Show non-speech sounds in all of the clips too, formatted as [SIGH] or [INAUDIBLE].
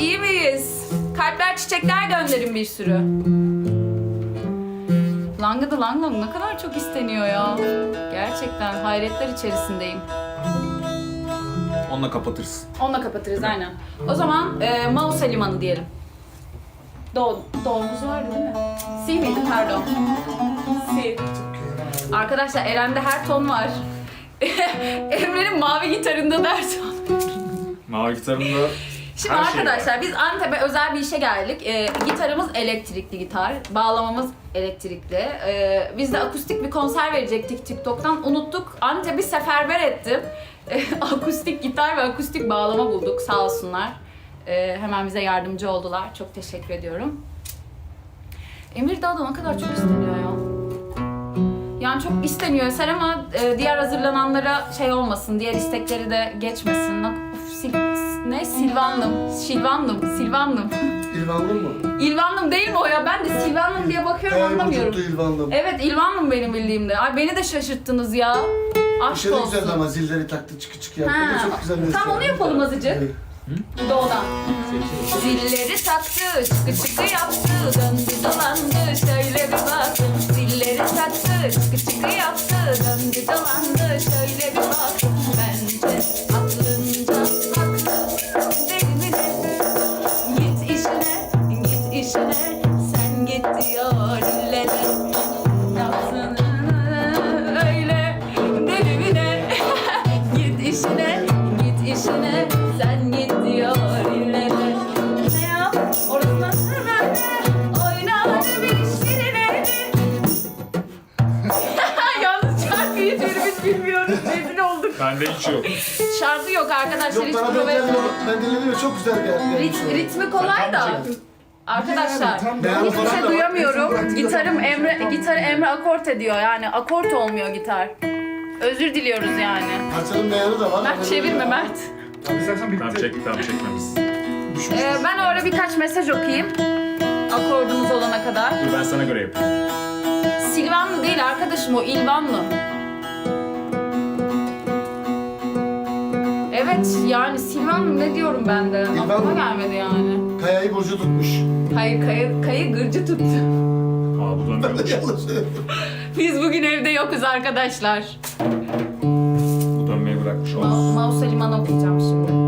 İyi miyiz? Kalpler çiçekler gönderin bir sürü. Langıdı lang lang ne kadar çok isteniyor ya. Gerçekten hayretler içerisindeyim. Onunla kapatırız. Onunla kapatırız aynen. O zaman e, Mausa Limanı diyelim. Doğu, doğumuz vardı değil mi? Si miydi pardon? Si. Arkadaşlar Eren'de her ton var. [LAUGHS] Emre'nin mavi gitarında da her ton. Mavi gitarımda Şimdi Her şey arkadaşlar biz Antep'e özel bir işe geldik. Ee, gitarımız elektrikli gitar, bağlamamız elektrikli. Ee, biz de akustik bir konser verecektik TikTok'tan. Unuttuk. Antep'i seferber ettim. Ee, [LAUGHS] akustik gitar ve akustik bağlama bulduk sağ olsunlar. Ee, hemen bize yardımcı oldular. Çok teşekkür ediyorum. Emirdağ'da ne kadar çok isteniyor ya. Yani çok isteniyor eser ama e, diğer hazırlananlara şey olmasın, diğer istekleri de geçmesin. Ne? Silvanlım, Silvanlım, Silvanlım. İlvanlı mı? İlvanlım değil mi o ya? Ben de Silvanlım diye bakıyorum Kaya anlamıyorum. vücutlu İlvanlı. Evet İlvanlım benim bildiğimde. Ay beni de şaşırttınız ya. Aşk Şey olsun. güzeldi ama zilleri taktı çıkı çıkı yaptı. Ha, Çok güzel eser. onu yapalım azıcık. Evet. Doğudan. Zilleri taktı, çıkı çıkı yaptı, döndü dolandı, bende hiç yok. Şarkı yok arkadaşlar. Yok hiç bana prova ben dinledim, ben dinledim ve çok güzel geldi. Rit, ritmi kolay da. Arkadaşlar tam hiçbir şey duyamıyorum. Gitarım Emre gitarı Emre akort ediyor yani akort olmuyor gitar. Özür diliyoruz yani. Parçanın beyanı da var. Mert çevirme Mert. Tamam çek, tamam çekmemiz. Ee, ben orada birkaç mesaj okuyayım. Akordumuz olana kadar. Dur ben sana göre yapayım. Silvanlı değil arkadaşım o İlvanlı. Evet yani Silvanlı ne diyorum ben de. Aklıma gelmedi yani. Kayayı Burcu tutmuş. Kayı, kayı, kayı gırcı tuttu. Aa bu [LAUGHS] Ben de dönmüyor. yanlış söyledim. Biz bugün evde yokuz arkadaşlar. Bu dönmeyi bırakmış Ma- olmaz. Mausa Limanı okuyacağım şimdi.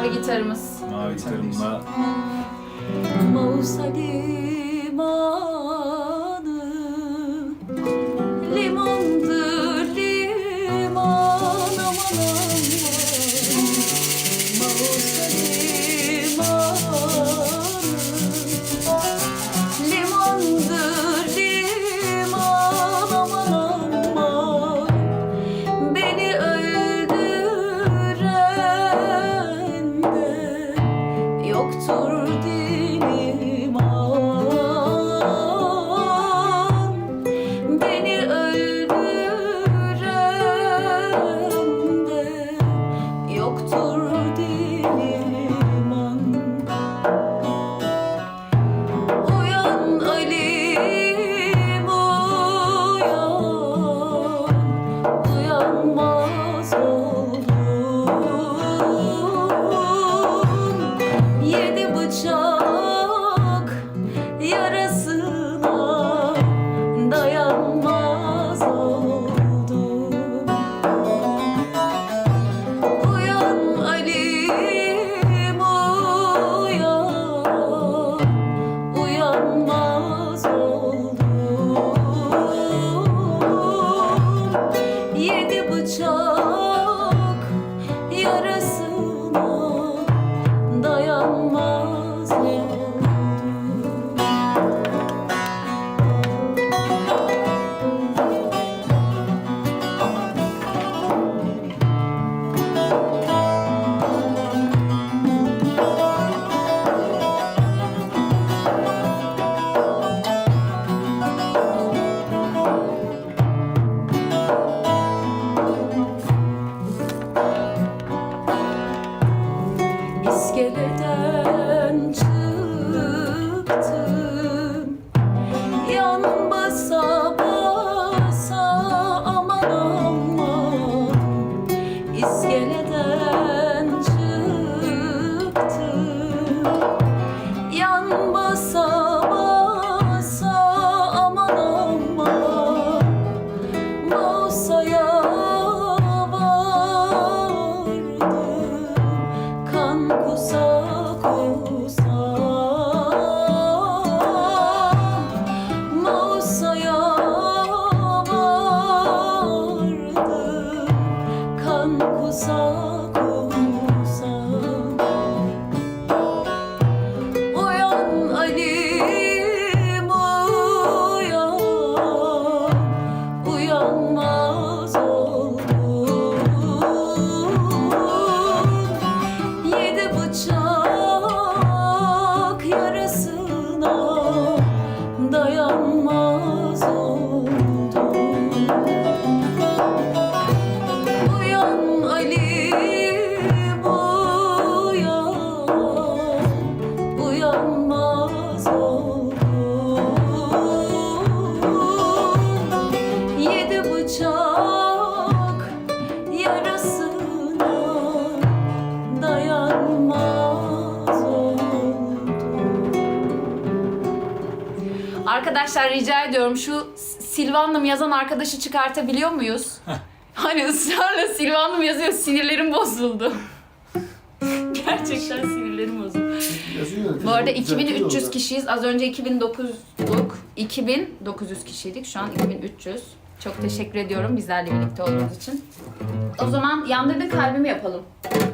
Mavi gitarımız. Mavi gitarımla öldüren de dayanmaz Arkadaşlar rica ediyorum şu Silvanlım yazan arkadaşı çıkartabiliyor muyuz? hani ısrarla Silvanlım yazıyor sinirlerim bozuldu. [LAUGHS] Gerçekten sinirlerim bozuldu. Yazıyor. Bu arada Düzeltiyor 2300 orada. kişiyiz. Az önce 2900'luk. 2900 kişiydik. Şu an 2300. Çok teşekkür ediyorum bizlerle birlikte olduğunuz için. O zaman yandırdın kalbimi yapalım.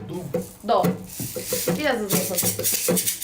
Dur. Do. Biraz hızlı yapalım.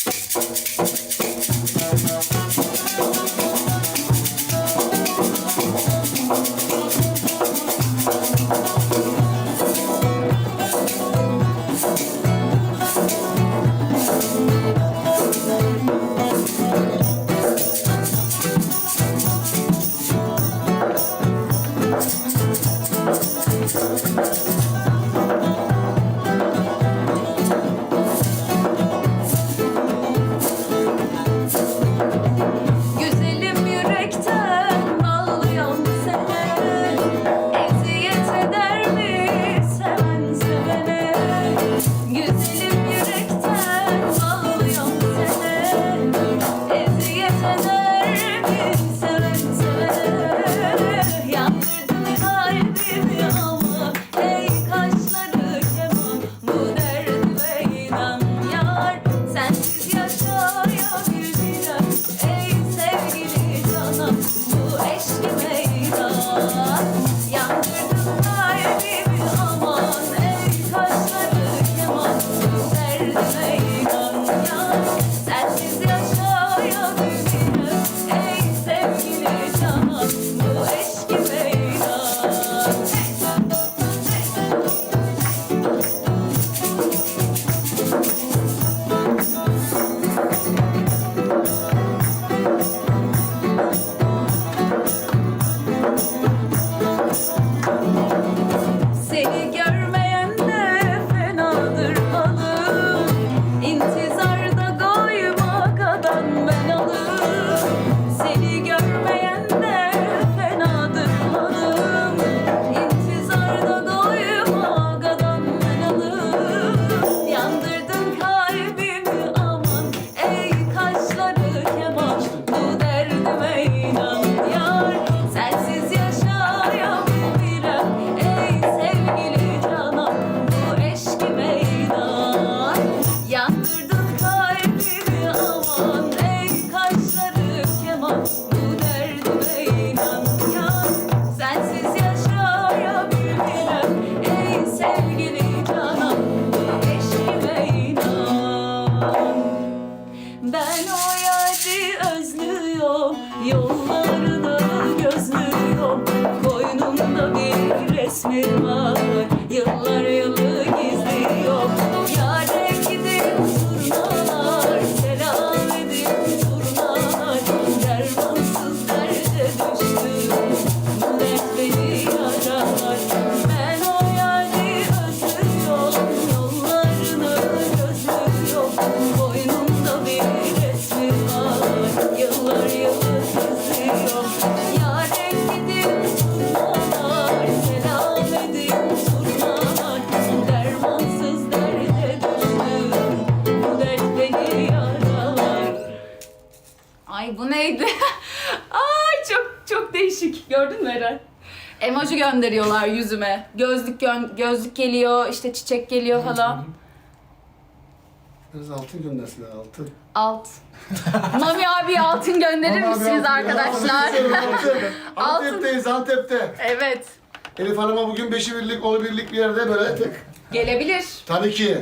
Yari özlüyorum. Yollarını gözlüyorum Koynumda bir resmin var. Yıllar yılı gönderiyorlar yüzüme. Gözlük gön- gözlük geliyor, işte çiçek geliyor falan. Biraz altın göndersinler altın. Alt. Mami abi altın gönderir Aman abi, misiniz altın arkadaşlar? gönderin, altın. [LAUGHS] Altın. Antep'teyiz Antep'te. evet. Elif Hanım'a bugün beşi birlik, onu birlik bir yerde böyle tek. Gelebilir. Tabii ki.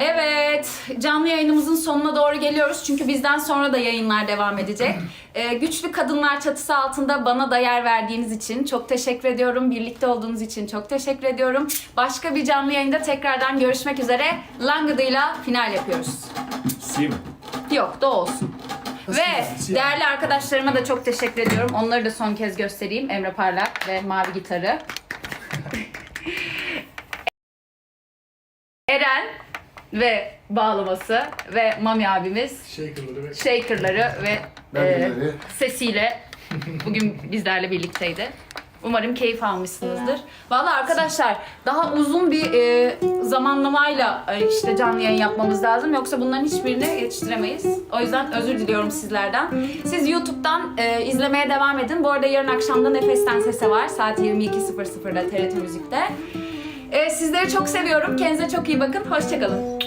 Evet, canlı yayınımızın sonuna doğru geliyoruz çünkü bizden sonra da yayınlar devam edecek. [LAUGHS] Ee, güçlü kadınlar çatısı altında bana da yer verdiğiniz için çok teşekkür ediyorum. Birlikte olduğunuz için çok teşekkür ediyorum. Başka bir canlı yayında tekrardan görüşmek üzere. Langıdı'yla final yapıyoruz. Sim. Yok, da olsun. Ve değerli arkadaşlarıma da çok teşekkür ediyorum. Onları da son kez göstereyim. Emre Parlak ve Mavi Gitarı. [LAUGHS] Eren ve bağlaması ve Mami abimiz Shaker'ları ve shakerları ve e, sesiyle [LAUGHS] bugün bizlerle birlikteydi. Umarım keyif almışsınızdır. Vallahi arkadaşlar daha uzun bir e, zamanlamayla e, işte canlı yayın yapmamız lazım. Yoksa bunların hiçbirini yetiştiremeyiz. O yüzden özür diliyorum sizlerden. Siz YouTube'dan e, izlemeye devam edin. Bu arada yarın akşamda Nefesten Sese var. Saat 22.00'da TRT Müzik'te. E, sizleri çok seviyorum. Kendinize çok iyi bakın. Hoşçakalın.